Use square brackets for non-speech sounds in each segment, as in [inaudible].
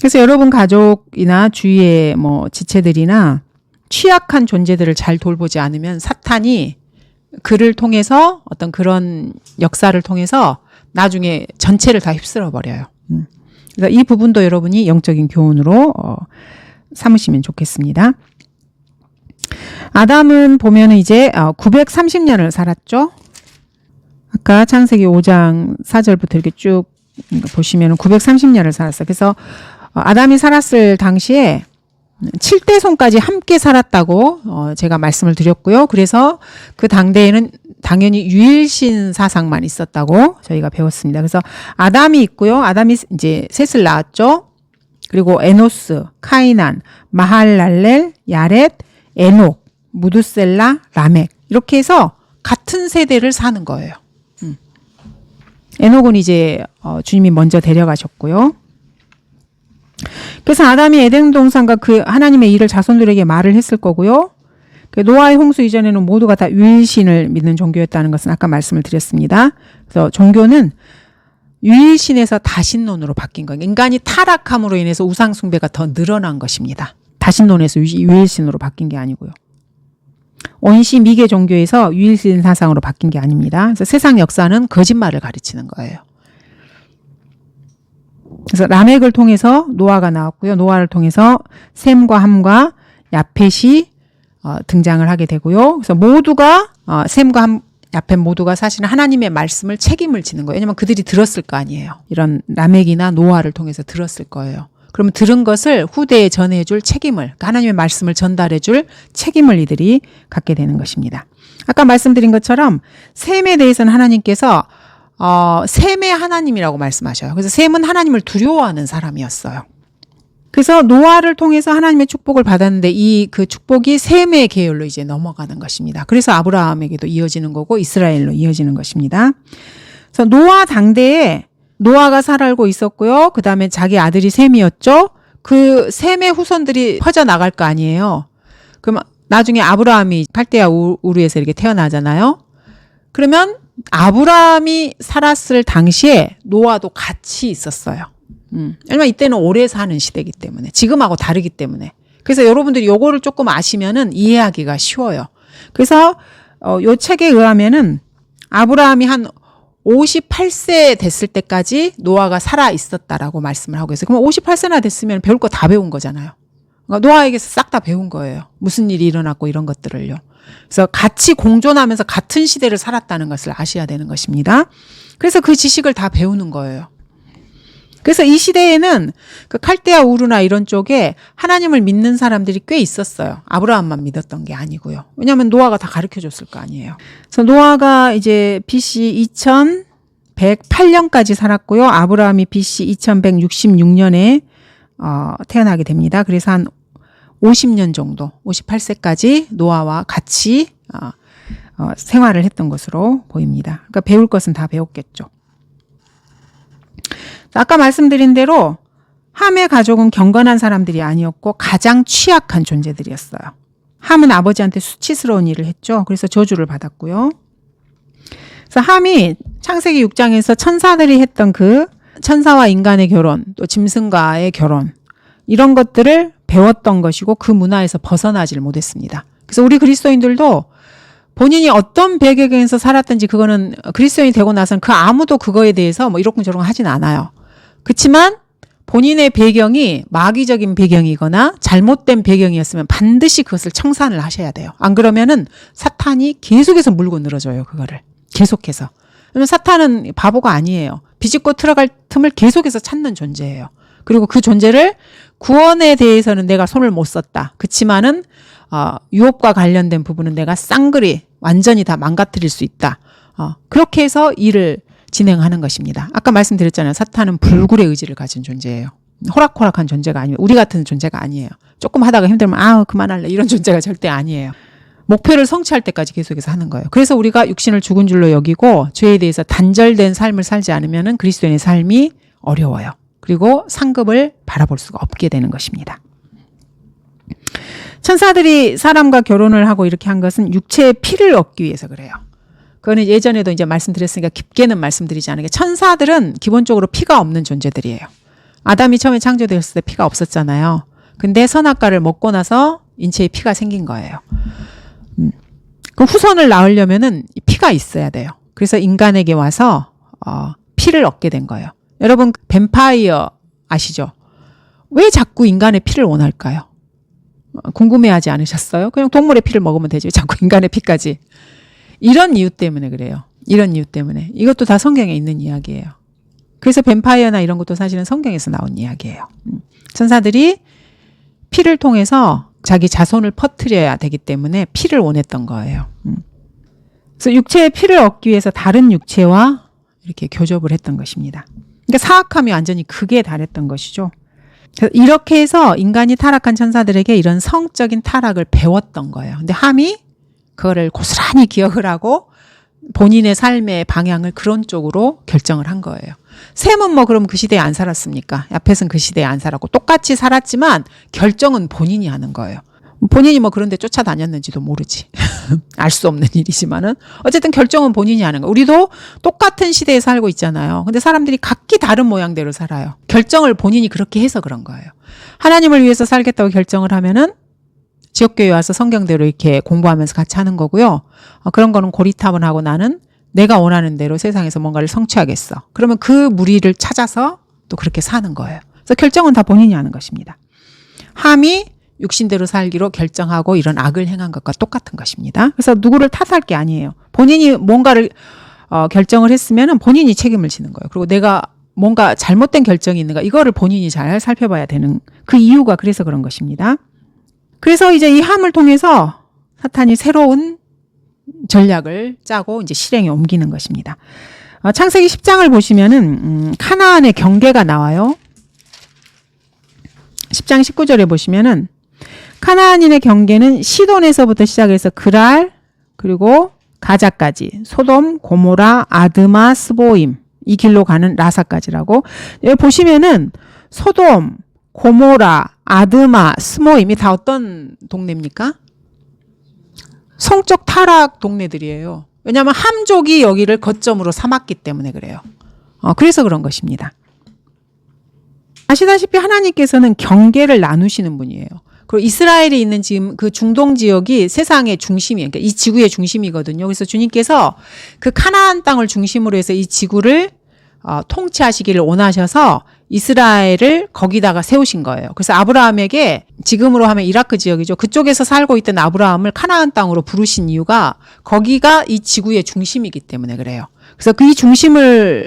그래서 여러분 가족이나 주위의 뭐 지체들이나 취약한 존재들을 잘 돌보지 않으면 사탄이 그를 통해서 어떤 그런 역사를 통해서 나중에 전체를 다 휩쓸어 버려요. 음. 그래서 이 부분도 여러분이 영적인 교훈으로 어, 삼으시면 좋겠습니다. 아담은 보면은 이제 930년을 살았죠. 아까 창세기 5장 4절부터 이렇게 쭉 보시면 930년을 살았어요. 그래서 어, 아담이 살았을 당시에 7대 손까지 함께 살았다고 어 제가 말씀을 드렸고요. 그래서 그 당대에는 당연히 유일신 사상만 있었다고 저희가 배웠습니다. 그래서 아담이 있고요. 아담이 이제 셋을 낳았죠. 그리고 에노스, 카이난, 마할랄렐, 야렛, 에녹, 무두셀라, 라멕 이렇게 해서 같은 세대를 사는 거예요. 음. 에녹은 이제 어, 주님이 먼저 데려가셨고요. 그래서 아담이 에덴 동산과 그 하나님의 일을 자손들에게 말을 했을 거고요. 그 노아의 홍수 이전에는 모두가 다 유일신을 믿는 종교였다는 것은 아까 말씀을 드렸습니다. 그래서 종교는 유일신에서 다신론으로 바뀐 거예요. 인간이 타락함으로 인해서 우상 숭배가 더 늘어난 것입니다. 다신론에서 유일신으로 바뀐 게 아니고요. 원시 미개 종교에서 유일신 사상으로 바뀐 게 아닙니다. 그래서 세상 역사는 거짓말을 가르치는 거예요. 그래서 라멕을 통해서 노아가 나왔고요. 노아를 통해서 셈과 함과 야펫이 어, 등장을 하게 되고요. 그래서 모두가 어, 셈과 함, 야펫 모두가 사실은 하나님의 말씀을 책임을 지는 거예요. 왜냐면 그들이 들었을 거 아니에요. 이런 라멕이나 노아를 통해서 들었을 거예요. 그러면 들은 것을 후대에 전해줄 책임을 그러니까 하나님의 말씀을 전달해줄 책임을 이들이 갖게 되는 것입니다. 아까 말씀드린 것처럼 셈에 대해서는 하나님께서 어, 셈의 하나님이라고 말씀하셔요. 그래서 셈은 하나님을 두려워하는 사람이었어요. 그래서 노아를 통해서 하나님의 축복을 받았는데 이 그 축복이 셈의 계열로 이제 넘어가는 것입니다. 그래서 아브라함에게도 이어지는 거고 이스라엘로 이어지는 것입니다. 그래서 노아 당대에 노아가 살고 있었고요. 그 다음에 자기 아들이 셈이었죠. 그 셈의 후손들이 퍼져 나갈 거 아니에요. 그럼 나중에 아브라함이 팔대야 우르에서 이렇게 태어나잖아요. 그러면 아브라함이 살았을 당시에 노아도 같이 있었어요. 음. 왜냐면 이때는 오래 사는 시대이기 때문에 지금하고 다르기 때문에 그래서 여러분들이 요거를 조금 아시면은 이해하기가 쉬워요. 그래서 어, 요 책에 의하면은 아브라함이 한 58세 됐을 때까지 노아가 살아 있었다라고 말씀을 하고 있어요. 그럼 58세나 됐으면 배울 거 다 배운 거잖아요. 그러니까 노아에게서 싹 다 배운 거예요. 무슨 일이 일어났고 이런 것들을요. 그래서 같이 공존하면서 같은 시대를 살았다는 것을 아셔야 되는 것입니다. 그래서 그 지식을 다 배우는 거예요. 그래서 이 시대에는 그 칼데아 우르나 이런 쪽에 하나님을 믿는 사람들이 꽤 있었어요. 아브라함만 믿었던 게 아니고요. 왜냐하면 노아가 다 가르쳐 줬을 거 아니에요. 그래서 노아가 이제 BC 2108년까지 살았고요. 아브라함이 BC 2166년에 어, 태어나게 됩니다. 그래서 한 50년 정도, 58세까지 노아와 같이 어, 어, 생활을 했던 것으로 보입니다. 그러니까 배울 것은 다 배웠겠죠. 아까 말씀드린 대로 함의 가족은 경건한 사람들이 아니었고 가장 취약한 존재들이었어요. 함은 아버지한테 수치스러운 일을 했죠. 그래서 저주를 받았고요. 그래서 함이 창세기 6장에서 천사들이 했던 그 천사와 인간의 결혼, 또 짐승과의 결혼, 이런 것들을 배웠던 것이고 그 문화에서 벗어나지를 못했습니다. 그래서 우리 그리스도인들도 본인이 어떤 배경에서 살았든지 그거는 그리스도인이 되고 나서는 그 아무도 그거에 대해서 뭐 저렇고 하진 않아요. 그렇지만 본인의 배경이 마귀적인 배경이거나 잘못된 배경이었으면 반드시 그것을 청산을 하셔야 돼요. 안 그러면은 사탄이 계속해서 물고 늘어져요. 그거를. 계속해서. 왜냐면 사탄은 바보가 아니에요. 비집고 들어갈 틈을 계속해서 찾는 존재예요. 그리고 그 존재를 구원에 대해서는 내가 손을 못 썼다. 그치만은 어, 유업과 관련된 부분은 내가 쌍그리 완전히 다 망가뜨릴 수 있다. 어, 그렇게 해서 일을 진행하는 것입니다. 아까 말씀드렸잖아요. 사탄은 불굴의 의지를 가진 존재예요. 호락호락한 존재가 아니에요. 우리 같은 존재가 아니에요. 조금 하다가 힘들면 아 그만할래 이런 존재가 절대 아니에요. 목표를 성취할 때까지 계속해서 하는 거예요. 그래서 우리가 육신을 죽은 줄로 여기고 죄에 대해서 단절된 삶을 살지 않으면 그리스도인의 삶이 어려워요. 그리고 상급을 바라볼 수가 없게 되는 것입니다. 천사들이 사람과 결혼을 하고 이렇게 한 것은 육체의 피를 얻기 위해서 그래요. 그거는 예전에도 이제 말씀드렸으니까 깊게는 말씀드리지 않은 게 천사들은 기본적으로 피가 없는 존재들이에요. 아담이 처음에 창조되었을 때 피가 없었잖아요. 근데 선악과를 먹고 나서 인체에 피가 생긴 거예요. 음. 그 후손을 낳으려면은 이 피가 있어야 돼요. 그래서 인간에게 와서 어, 피를 얻게 된 거예요. 여러분 뱀파이어 아시죠? 왜 자꾸 인간의 피를 원할까요? 어, 궁금해하지 않으셨어요? 그냥 동물의 피를 먹으면 되죠. 왜 자꾸 인간의 피까지. 이런 이유 때문에 그래요. 이런 이유 때문에. 이것도 다 성경에 있는 이야기예요. 그래서 뱀파이어나 이런 것도 사실은 성경에서 나온 이야기예요. 음. 천사들이 피를 통해서 자기 자손을 퍼뜨려야 되기 때문에 피를 원했던 거예요. 음. 그래서 육체의 피를 얻기 위해서 다른 육체와 이렇게 교접을 했던 것입니다. 그러니까 사악함이 완전히 극에 달했던 것이죠. 이렇게 해서 인간이 타락한 천사들에게 이런 성적인 타락을 배웠던 거예요. 근데 함이 그거를 고스란히 기억을 하고 본인의 삶의 방향을 그런 쪽으로 결정을 한 거예요. 샘은 뭐 그럼 그 시대에 안 살았습니까? 야펫은 그 시대에 안 살았고 똑같이 살았지만 결정은 본인이 하는 거예요. 본인이 뭐 그런데 쫓아다녔는지도 모르지. [laughs] 알 수 없는 일이지만은 어쨌든 결정은 본인이 하는 거. 우리도 똑같은 시대에 살고 있잖아요. 근데 사람들이 각기 다른 모양대로 살아요. 결정을 본인이 그렇게 해서 그런 거예요. 하나님을 위해서 살겠다고 결정을 하면은 지역교회 와서 성경대로 이렇게 공부하면서 같이 하는 거고요. 어, 그런 거는 고리타분 하고 나는 내가 원하는 대로 세상에서 뭔가를 성취하겠어. 그러면 그 무리를 찾아서 또 그렇게 사는 거예요. 그래서 결정은 다 본인이 하는 것입니다. 함이 육신대로 살기로 결정하고 이런 악을 행한 것과 똑같은 것입니다. 그래서 누구를 탓할 게 아니에요. 본인이 뭔가를 어, 결정을 했으면 본인이 책임을 지는 거예요. 그리고 내가 뭔가 잘못된 결정이 있는가 이거를 본인이 잘 살펴봐야 되는 그 이유가 그래서 그런 것입니다. 그래서 이제 이 함을 통해서 사탄이 새로운 전략을 짜고 이제 실행에 옮기는 것입니다. 어, 창세기 10장을 보시면은 음, 카나안의 경계가 나와요. 10장 19절에 보시면은 카나안인의 경계는 시돈에서부터 시작해서 그랄 그리고 가자까지 소돔, 고모라, 아드마, 스보임 이 길로 가는 라사까지라고 여기 보시면은 소돔, 고모라, 아드마, 스모임이 다 어떤 동네입니까? 성적 타락 동네들이에요. 왜냐하면 함족이 여기를 거점으로 삼았기 때문에 그래요. 어, 그래서 그런 것입니다. 아시다시피 하나님께서는 경계를 나누시는 분이에요. 그리고 이스라엘에 있는 지금 그 중동 지역이 세상의 중심이에요. 그러니까 이 지구의 중심이거든요. 그래서 주님께서 그 카나안 땅을 중심으로 해서 이 지구를 어, 통치하시기를 원하셔서 이스라엘을 거기다가 세우신 거예요. 그래서 아브라함에게 지금으로 하면 이라크 지역이죠. 그쪽에서 살고 있던 아브라함을 카나안 땅으로 부르신 이유가 거기가 이 지구의 중심이기 때문에 그래요. 그래서 그 이 중심으로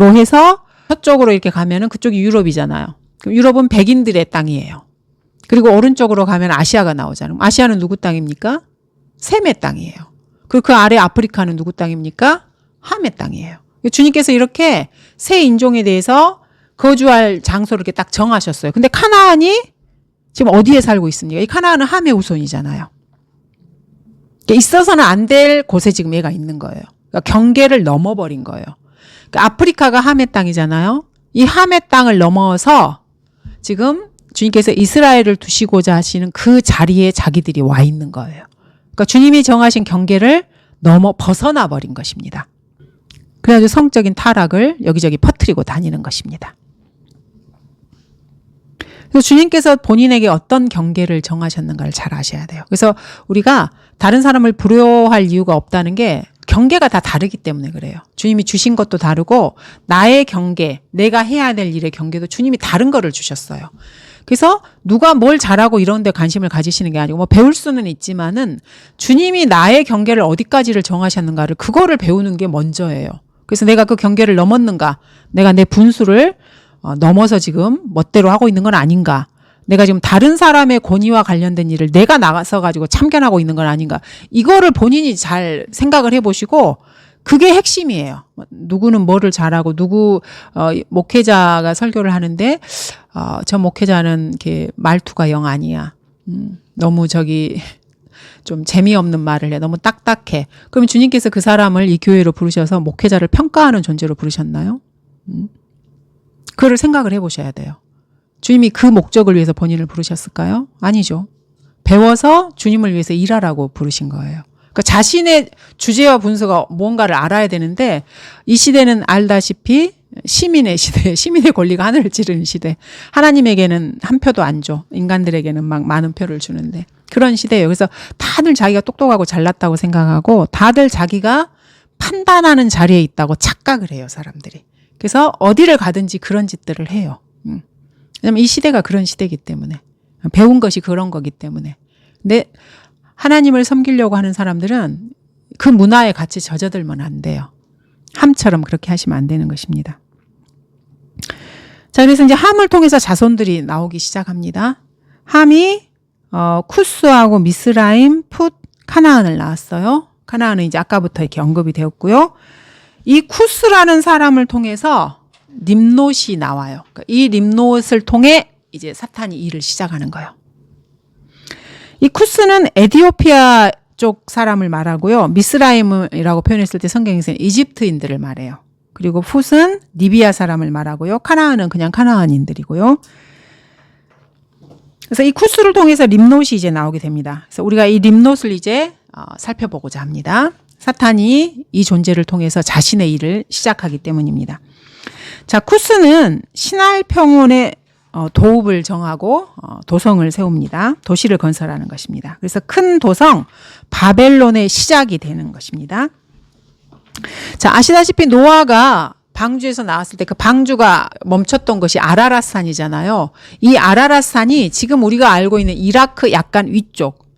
해서 서쪽으로 이렇게 가면은 그쪽이 유럽이잖아요. 유럽은 백인들의 땅이에요. 그리고 오른쪽으로 가면 아시아가 나오잖아요. 아시아는 누구 땅입니까? 셈의 땅이에요. 그리고 그 아래 아프리카는 누구 땅입니까? 함의 땅이에요. 주님께서 이렇게 세 인종에 대해서 거주할 장소를 이렇게 딱 정하셨어요. 근데 카나안이 지금 어디에 살고 있습니까? 이 카나안은 함의 후손이잖아요. 있어서는 안 될 곳에 지금 얘가 있는 거예요. 그러니까 경계를 넘어버린 거예요. 그러니까 아프리카가 함의 땅이잖아요. 이 함의 땅을 넘어서 지금 주님께서 이스라엘을 두시고자 하시는 그 자리에 자기들이 와 있는 거예요. 그러니까 주님이 정하신 경계를 넘어 벗어나 버린 것입니다. 그래가지고 성적인 타락을 여기저기 퍼뜨리고 다니는 것입니다. 그래서 주님께서 본인에게 어떤 경계를 정하셨는가를 잘 아셔야 돼요. 그래서 우리가 다른 사람을 불효할 이유가 없다는 게 경계가 다 다르기 때문에 그래요. 주님이 주신 것도 다르고 나의 경계, 내가 해야 될 일의 경계도 주님이 다른 거를 주셨어요. 그래서 누가 뭘 잘하고 이런 데 관심을 가지시는 게 아니고 뭐 배울 수는 있지만은 주님이 나의 경계를 어디까지를 정하셨는가를 그거를 배우는 게 먼저예요. 그래서 내가 그 경계를 넘었는가? 내가 내 분수를 어, 넘어서 지금 멋대로 하고 있는 건 아닌가? 내가 지금 다른 사람의 권위와 관련된 일을 내가 나가서 가지고 참견하고 있는 건 아닌가? 이거를 본인이 잘 생각을 해보시고 그게 핵심이에요. 누구는 뭐를 잘하고 누구 어, 목회자가 설교를 하는데 어, 저 목회자는 이렇게 말투가 영 아니야. 음, 너무 저기 [laughs] 좀 재미없는 말을 해. 너무 딱딱해. 그럼 주님께서 그 사람을 이 교회로 부르셔서 목회자를 평가하는 존재로 부르셨나요? 음? 그를 생각을 해보셔야 돼요. 주님이 그 목적을 위해서 본인을 부르셨을까요? 아니죠. 배워서 주님을 위해서 일하라고 부르신 거예요. 그러니까 자신의 주제와 분수가 뭔가를 알아야 되는데 이 시대는 알다시피 시민의 시대, [laughs] 시민의 권리가 하늘을 찌르는 시대. 하나님에게는 한 표도 안 줘. 인간들에게는 막 많은 표를 주는데. 그런 시대예요. 그래서 다들 자기가 똑똑하고 잘났다고 생각하고 다들 자기가 판단하는 자리에 있다고 착각을 해요, 사람들이. 그래서 어디를 가든지 그런 짓들을 해요. 음. 왜냐면 이 시대가 그런 시대이기 때문에. 배운 것이 그런 거기 때문에. 근데 하나님을 섬기려고 하는 사람들은 그 문화에 같이 젖어들면 안 돼요. 함처럼 그렇게 하시면 안 되는 것입니다. 자, 그래서 이제 함을 통해서 자손들이 나오기 시작합니다. 함이 어, 쿠스하고 미스라임, 풋, 카나안을 낳았어요. 카나안은 이제 아까부터 이렇게 언급이 되었고요. 이 쿠스라는 사람을 통해서 림롯이 나와요. 그러니까 이 림롯을 통해 이제 사탄이 일을 시작하는 거예요. 이 쿠스는 에디오피아 쪽 사람을 말하고요. 미스라임이라고 표현했을 때 성경에서 이집트인들을 말해요. 그리고 풋은 리비아 사람을 말하고요. 카나안은 그냥 카나안인들이고요. 그래서 이 쿠스를 통해서 림롯이 이제 나오게 됩니다. 그래서 우리가 이 림롯을 이제 어, 살펴보고자 합니다. 사탄이 이 존재를 통해서 자신의 일을 시작하기 때문입니다. 자, 쿠스는 신할 평원의 어, 도읍을 정하고 어, 도성을 세웁니다. 도시를 건설하는 것입니다. 그래서 큰 도성 바벨론의 시작이 되는 것입니다. 자, 아시다시피 노아가 방주에서 나왔을 때 그 방주가 멈췄던 것이 아라라산이잖아요. 이 아라라산이 지금 우리가 알고 있는 이라크 약간 위쪽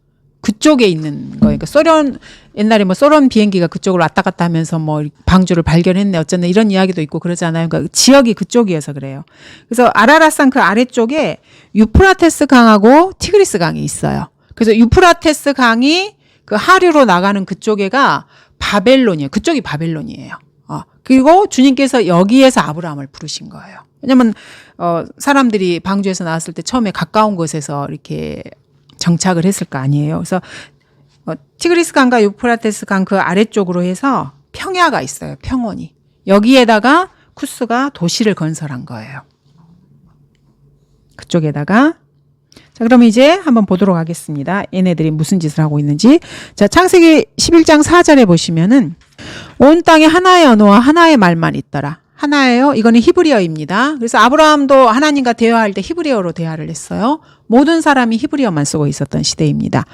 그쪽에 있는 거예요. 그러니까 소련 옛날에 뭐 소련 비행기가 그쪽으로 왔다 갔다 하면서 뭐 방주를 발견했네 어쩌네 이런 이야기도 있고 그러잖아요. 그러니까 지역이 그쪽이어서 그래요. 그래서 아라라산 그 아래쪽에 유프라테스 강하고 티그리스 강이 있어요. 그래서 유프라테스 강이 그 하류로 나가는 그쪽에가 바벨론이에요. 그쪽이 바벨론이에요. 어. 그리고 주님께서 여기에서 아브라함을 부르신 거예요. 왜냐면 어 사람들이 방주에서 나왔을 때 처음에 가까운 곳에서 이렇게 정착을 했을 거 아니에요. 그래서 어, 티그리스 강과 유프라테스 강 그 아래쪽으로 해서 평야가 있어요. 평원이. 여기에다가 쿠스가 도시를 건설한 거예요. 그쪽에다가 자, 그럼 이제 한번 보도록 하겠습니다. 얘네들이 무슨 짓을 하고 있는지. 자, 창세기 11장 4절에 보시면은 온 땅에 하나의 언어와 하나의 말만 있더라. 하나예요. 이거는 히브리어입니다. 그래서 아브라함도 하나님과 대화할 때 히브리어로 대화를 했어요. 모든 사람이 히브리어만 쓰고 있었던 시대입니다.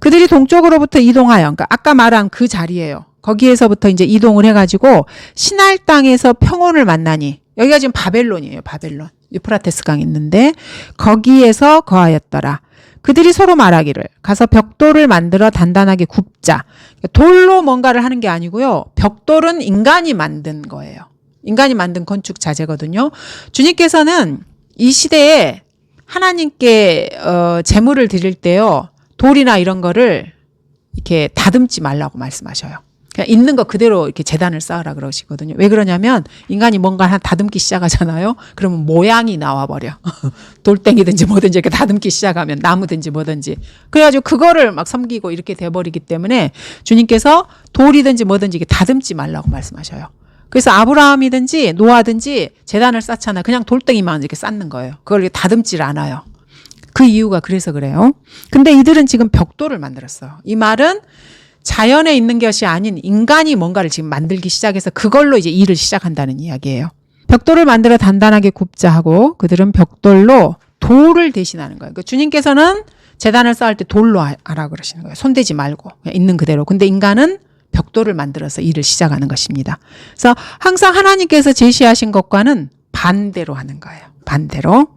그들이 동쪽으로부터 이동하여, 그러니까 아까 말한 그 자리예요. 거기에서부터 이제 이동을 해가지고 신할 땅에서 평온을 만나니 여기가 지금 바벨론이에요. 바벨론. 유프라테스 강 있는데 거기에서 거하였더라. 그들이 서로 말하기를 가서 벽돌을 만들어 단단하게 굽자. 돌로 뭔가를 하는 게 아니고요. 벽돌은 인간이 만든 거예요. 인간이 만든 건축 자재거든요. 주님께서는 이 시대에 하나님께 어, 제물을 드릴 때요 돌이나 이런 거를 이렇게 다듬지 말라고 말씀하셔요. 그냥 있는 거 그대로 이렇게 재단을 쌓으라 그러시거든요. 왜 그러냐면 인간이 뭔가 하나 다듬기 시작하잖아요. 그러면 모양이 나와 버려. [laughs] 돌덩이든지 뭐든지 이렇게 다듬기 시작하면 나무든지 뭐든지. 그래가지고 그거를 막 섬기고 이렇게 돼버리기 때문에 주님께서 돌이든지 뭐든지 이렇게 다듬지 말라고 말씀하셔요. 그래서 아브라함이든지 노아든지 재단을 쌓잖아. 그냥 돌덩이만 이렇게 쌓는 거예요. 그걸 다듬질 않아요. 그 이유가 그래서 그래요. 근데 이들은 지금 벽돌을 만들었어요. 이 말은 자연에 있는 것이 아닌 인간이 뭔가를 지금 만들기 시작해서 그걸로 이제 일을 시작한다는 이야기예요. 벽돌을 만들어 단단하게 굽자 하고 그들은 벽돌로 돌을 대신하는 거예요. 그러니까 주님께서는 재단을 쌓을 때 돌로 하라 그러시는 거예요. 손대지 말고 있는 그대로. 근데 인간은 벽돌을 만들어서 일을 시작하는 것입니다. 그래서 항상 하나님께서 제시하신 것과는 반대로 하는 거예요. 반대로.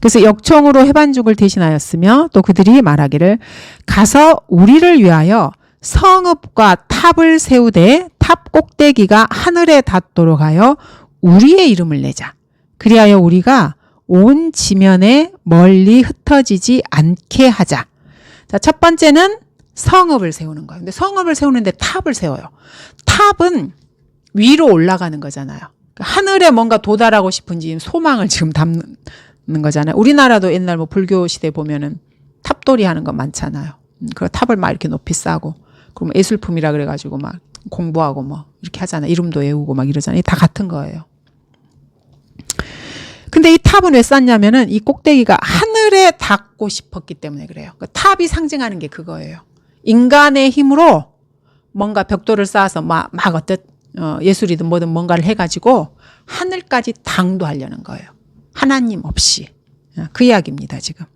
그래서 역청으로 해반죽을 대신하였으며 또 그들이 말하기를 가서 우리를 위하여 성읍과 탑을 세우되 탑 꼭대기가 하늘에 닿도록 하여 우리의 이름을 내자. 그리하여 우리가 온 지면에 멀리 흩어지지 않게 하자. 자, 첫 번째는 성읍을 세우는 거예요. 근데 성읍을 세우는데 탑을 세워요. 탑은 위로 올라가는 거잖아요. 하늘에 뭔가 도달하고 싶은지 소망을 지금 담는 거잖아요. 우리나라도 옛날 뭐 불교 시대 보면은 탑돌이 하는 거 많잖아요. 음, 그 탑을 막 이렇게 높이 쌓고 그럼 예술품이라 그래가지고 막 공부하고 뭐 이렇게 하잖아요. 이름도 외우고 막 이러잖아요. 다 같은 거예요. 근데 이 탑은 왜 쌓냐면은 이 꼭대기가 하늘에 닿고 싶었기 때문에 그래요. 그 탑이 상징하는 게 그거예요. 인간의 힘으로 뭔가 벽돌을 쌓아서 막, 막 어때 어, 예술이든 뭐든 뭔가를 해가지고 하늘까지 당도하려는 거예요. 하나님 없이. 어, 그 이야기입니다, 지금.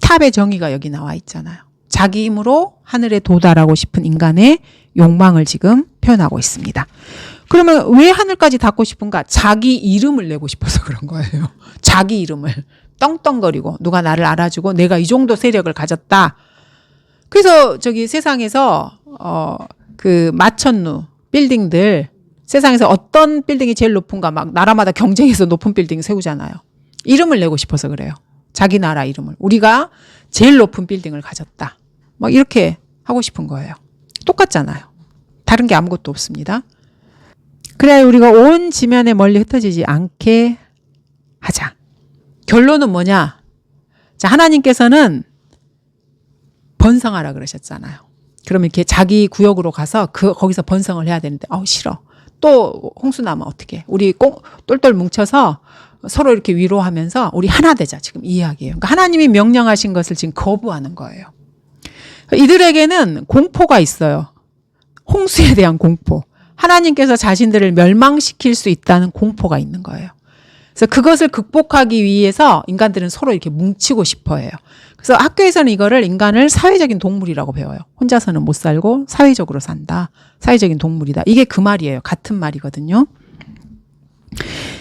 탑의 정의가 여기 나와 있잖아요. 자기 힘으로 하늘에 도달하고 싶은 인간의 욕망을 지금 표현하고 있습니다. 그러면 왜 하늘까지 닿고 싶은가? 자기 이름을 내고 싶어서 그런 거예요. [laughs] 자기 이름을. 떵떵거리고 누가 나를 알아주고 내가 이 정도 세력을 가졌다. 그래서 저기 세상에서 어 그 마천루 빌딩들 세상에서 어떤 빌딩이 제일 높은가 막 나라마다 경쟁해서 높은 빌딩 세우잖아요. 이름을 내고 싶어서 그래요. 자기 나라 이름을. 우리가 제일 높은 빌딩을 가졌다. 막 이렇게 하고 싶은 거예요. 똑같잖아요. 다른 게 아무것도 없습니다. 그래야 우리가 온 지면에 멀리 흩어지지 않게 하자. 결론은 뭐냐? 자, 하나님께서는 번성하라 그러셨잖아요. 그러면 이렇게 자기 구역으로 가서 그 거기서 번성을 해야 되는데 아우 싫어. 또 홍수 나면 어떻게? 우리 꽁 똘똘 뭉쳐서 서로 이렇게 위로하면서 우리 하나 되자. 지금 이 이야기예요. 그러니까 하나님이 명령하신 것을 지금 거부하는 거예요. 이들에게는 공포가 있어요. 홍수에 대한 공포. 하나님께서 자신들을 멸망시킬 수 있다는 공포가 있는 거예요. 그래서 그것을 극복하기 위해서 인간들은 서로 이렇게 뭉치고 싶어 해요. 그래서 학교에서는 이거를 인간을 사회적인 동물이라고 배워요. 혼자서는 못 살고 사회적으로 산다. 사회적인 동물이다. 이게 그 말이에요. 같은 말이거든요.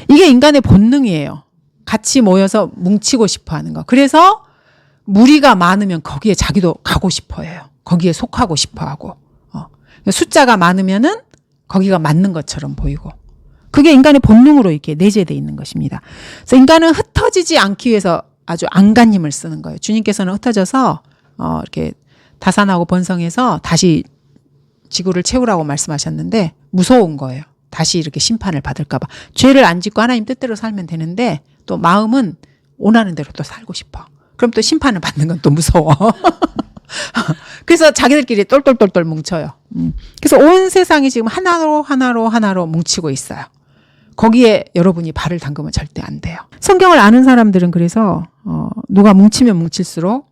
이게 인간의 본능이에요. 같이 모여서 뭉치고 싶어 하는 거. 그래서 무리가 많으면 거기에 자기도 가고 싶어 해요. 거기에 속하고 싶어 하고. 어. 숫자가 많으면은 거기가 맞는 것처럼 보이고. 그게 인간의 본능으로 이렇게 내재되어 있는 것입니다. 그래서 인간은 흩어지지 않기 위해서 아주 안간힘을 쓰는 거예요. 주님께서는 흩어져서 어 이렇게 다산하고 번성해서 다시 지구를 채우라고 말씀하셨는데 무서운 거예요. 다시 이렇게 심판을 받을까봐 죄를 안 짓고 하나님 뜻대로 살면 되는데 또 마음은 원하는 대로 또 살고 싶어. 그럼 또 심판을 받는 건 또 무서워. [laughs] 그래서 자기들끼리 똘똘똘똘 뭉쳐요. 음. 그래서 온 세상이 지금 하나로 하나로 하나로 뭉치고 있어요. 거기에 여러분이 발을 담그면 절대 안 돼요. 성경을 아는 사람들은 그래서 어, 누가 뭉치면 뭉칠수록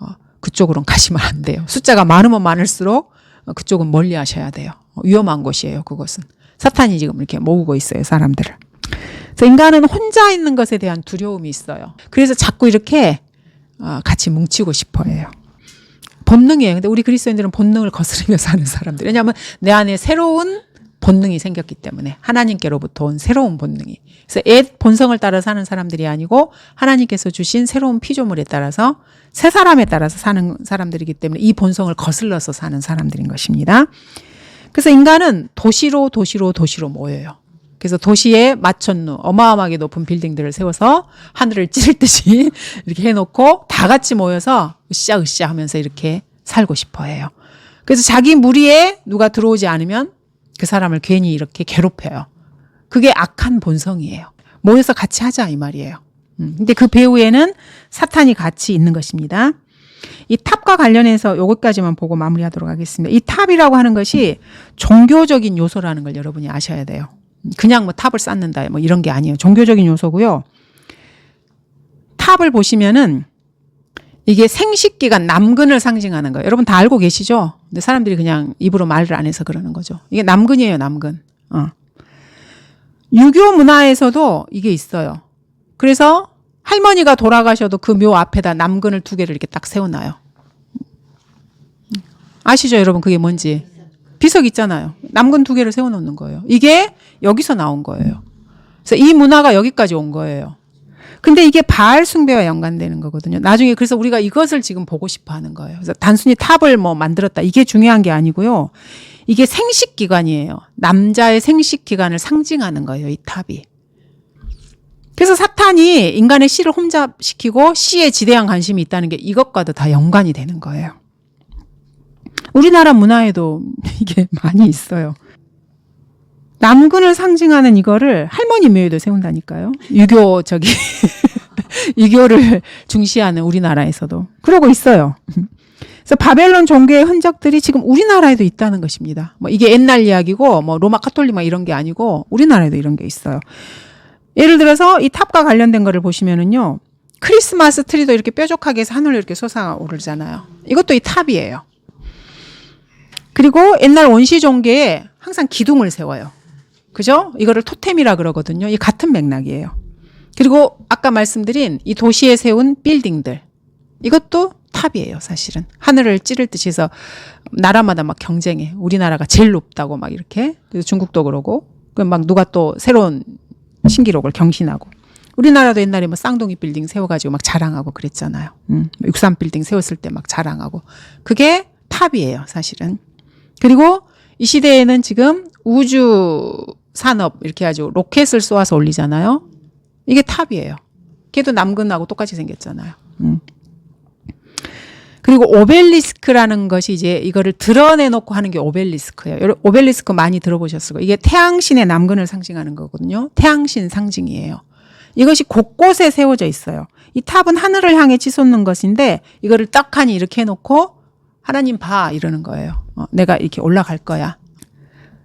어, 그쪽으로는 가시면 안 돼요. 숫자가 많으면 많을수록 어, 그쪽은 멀리 하셔야 돼요. 어, 위험한 곳이에요. 그것은 사탄이 지금 이렇게 모으고 있어요. 사람들을. 그래서 인간은 혼자 있는 것에 대한 두려움이 있어요. 그래서 자꾸 이렇게 어, 같이 뭉치고 싶어해요. 본능이에요. 근데 우리 그리스도인들은 본능을 거스르며 사는 사람들. 왜냐하면 내 안에 새로운 본능이 생겼기 때문에 하나님께로부터 온 새로운 본능이. 그래서 옛 본성을 따라 사는 사람들이 아니고 하나님께서 주신 새로운 피조물에 따라서 새 사람에 따라서 사는 사람들이기 때문에 이 본성을 거슬러서 사는 사람들인 것입니다. 그래서 인간은 도시로 도시로 도시로 모여요. 그래서 도시에 마천루 어마어마하게 높은 빌딩들을 세워서 하늘을 찌를 듯이 [laughs] 이렇게 해놓고 다 같이 모여서 으쌰으쌰 하면서 이렇게 살고 싶어 해요. 그래서 자기 무리에 누가 들어오지 않으면 그 사람을 괜히 이렇게 괴롭혀요. 그게 악한 본성이에요. 모여서 같이 하자 이 말이에요. 음, 근데 그 배후에는 사탄이 같이 있는 것입니다. 이 탑과 관련해서 요것까지만 보고 마무리하도록 하겠습니다. 이 탑이라고 하는 것이 종교적인 요소라는 걸 여러분이 아셔야 돼요. 그냥 뭐 탑을 쌓는다 뭐 이런 게 아니에요. 종교적인 요소고요. 탑을 보시면은 이게 생식기간 남근을 상징하는 거예요. 여러분 다 알고 계시죠? 근데 사람들이 그냥 입으로 말을 안 해서 그러는 거죠. 이게 남근이에요, 남근. 어. 유교 문화에서도 이게 있어요. 그래서 할머니가 돌아가셔도 그 묘 앞에다 남근을 두 개를 이렇게 딱 세워놔요. 아시죠, 여러분? 그게 뭔지. 비석 있잖아요. 남근 두 개를 세워놓는 거예요. 이게 여기서 나온 거예요. 그래서 이 문화가 여기까지 온 거예요. 근데 이게 바알 숭배와 연관되는 거거든요. 나중에 그래서 우리가 이것을 지금 보고 싶어 하는 거예요. 그래서 단순히 탑을 뭐 만들었다. 이게 중요한 게 아니고요. 이게 생식 기관이에요. 남자의 생식 기관을 상징하는 거예요. 이 탑이. 그래서 사탄이 인간의 씨를 혼잡시키고 씨에 지대한 관심이 있다는 게 이것과도 다 연관이 되는 거예요. 우리나라 문화에도 [laughs] 이게 많이 있어요. 남근을 상징하는 이거를 할 머니 묘에도 세운다니까요. 유교 저기 [laughs] 유교를 중시하는 우리나라에서도 그러고 있어요. 그래서 바벨론 종교의 흔적들이 지금 우리나라에도 있다는 것입니다. 뭐 이게 옛날 이야기고 뭐 로마 카톨릭 막 이런 게 아니고 우리나라에도 이런 게 있어요. 예를 들어서 이 탑과 관련된 거를 보시면은요. 크리스마스 트리도 이렇게 뾰족하게 해서 하늘로 이렇게 솟아오르잖아요. 이것도 이 탑이에요. 그리고 옛날 원시 종교에 항상 기둥을 세워요. 그죠? 이거를 토템이라 그러거든요. 이 같은 맥락이에요. 그리고 아까 말씀드린 이 도시에 세운 빌딩들. 이것도 탑이에요, 사실은. 하늘을 찌를 듯이 해서 나라마다 막 경쟁해. 우리나라가 제일 높다고 막 이렇게. 그래서 중국도 그러고. 그막 누가 또 새로운 신기록을 경신하고. 우리나라도 옛날에 뭐 쌍둥이 빌딩 세워가지고 막 자랑하고 그랬잖아요. 음, 63 빌딩 세웠을 때 막 자랑하고. 그게 탑이에요, 사실은. 그리고 이 시대에는 지금 우주 산업 이렇게 아주 로켓을 쏘아서 올리잖아요. 이게 탑이에요. 걔도 남근하고 똑같이 생겼잖아요. 음. 그리고 오벨리스크라는 것이 이제 이거를 드러내놓고 하는 게 오벨리스크예요. 오벨리스크 많이 들어보셨을 거예요. 이게 태양신의 남근을 상징하는 거거든요. 태양신 상징이에요. 이것이 곳곳에 세워져 있어요. 이 탑은 하늘을 향해 치솟는 것인데 이거를 떡하니 이렇게 해놓고 하나님 봐 이러는 거예요. 어, 내가 이렇게 올라갈 거야.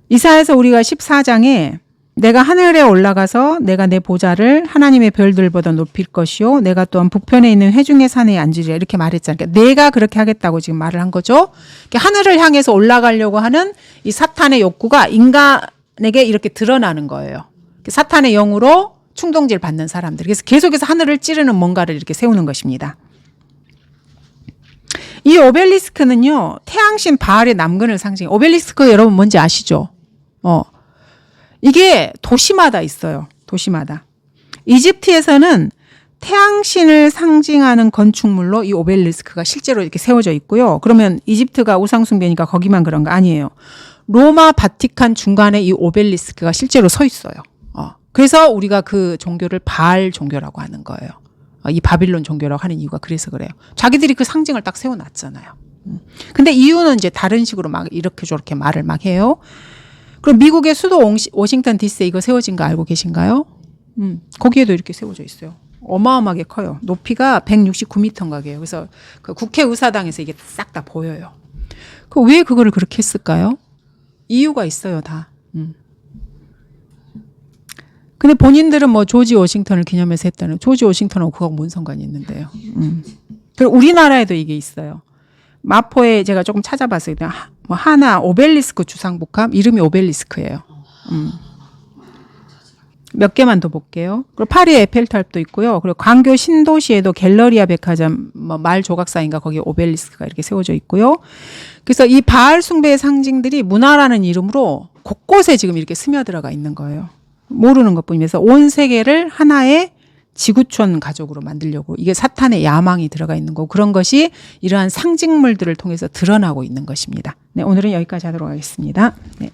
이사에서 우리가 14장에 내가 하늘에 올라가서 내가 내 보좌를 하나님의 별들보다 높일 것이요. 내가 또한 북편에 있는 회중의 산에 앉으리라. 이렇게 말했잖아요. 그러니까 내가 그렇게 하겠다고 지금 말을 한 거죠. 그러니까 하늘을 향해서 올라가려고 하는 이 사탄의 욕구가 인간에게 이렇게 드러나는 거예요. 사탄의 영으로 충동질 받는 사람들. 그래서 계속해서 하늘을 찌르는 뭔가를 이렇게 세우는 것입니다. 이 오벨리스크는요, 태양신 바알의 남근을 상징. 오벨리스크 여러분 뭔지 아시죠? 어. 이게 도시마다 있어요. 도시마다. 이집트에서는 태양신을 상징하는 건축물로 이 오벨리스크가 실제로 이렇게 세워져 있고요. 그러면 이집트가 우상숭배니까 거기만 그런 거 아니에요. 로마 바티칸 중간에 이 오벨리스크가 실제로 서 있어요. 어. 그래서 우리가 그 종교를 바알 종교라고 하는 거예요. 어, 이 바빌론 종교라고 하는 이유가 그래서 그래요. 자기들이 그 상징을 딱 세워놨잖아요. 음. 근데 이유는 이제 다른 식으로 막 이렇게 저렇게 말을 막 해요. 그럼 미국의 수도 워싱턴 디스에 이거 세워진 거 알고 계신가요? 음, 거기에도 이렇게 세워져 있어요. 어마어마하게 커요. 높이가 169m인가 돼요. 그래서 그 국회의사당에서 이게 싹 다 보여요. 그 왜 그거를 그렇게 했을까요? 이유가 있어요, 다. 음. 근데 본인들은 뭐 조지 워싱턴을 기념해서 했다는 조지 워싱턴하고 그거 뭔 상관이 있는데요. 음. 그리고 우리나라에도 이게 있어요. 마포에 제가 조금 찾아봤어요. 뭐 하나 오벨리스크 주상복합 이름이 오벨리스크예요. 음. 몇 개만 더 볼게요. 그리고 파리에 에펠탑도 있고요. 그리고 광교 신도시에도 갤러리아 백화점 뭐 말 조각사인가 거기 오벨리스크가 이렇게 세워져 있고요. 그래서 이 바알 숭배의 상징들이 문화라는 이름으로 곳곳에 지금 이렇게 스며들어가 있는 거예요. 모르는 것뿐이면서 온 세계를 하나의 지구촌 가족으로 만들려고 이게 사탄의 야망이 들어가 있는 거고 그런 것이 이러한 상징물들을 통해서 드러나고 있는 것입니다. 네, 오늘은 여기까지 하도록 하겠습니다. 네.